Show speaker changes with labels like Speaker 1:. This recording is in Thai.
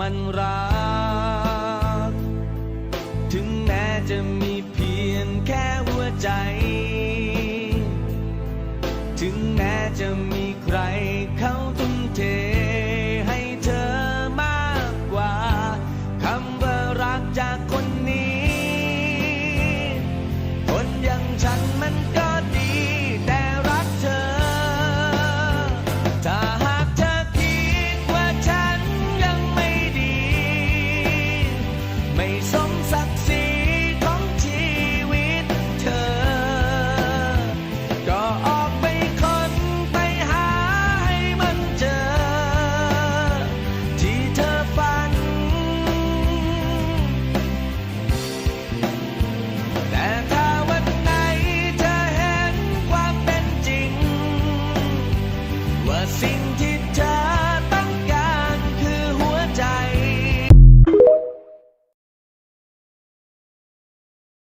Speaker 1: มันรัก ถึงแม้จะมีเพียงแค่หัวใจ ถึงแม้จะมีใครเขาทุ่มเทให้เธอมากกว่าคำว่ารักจากคนนี้ คนอย่างฉันมันก็ดี แต่รักเธอ ไม่สมศักดิ์ศรีของชีวิตเธอ ก็ออกไปคนไปหาให้มันเจอ ที่เธอฝัน แต่ถ้าวันไหนเธอเห็นความเป็นจริง ว่าสิ่งที่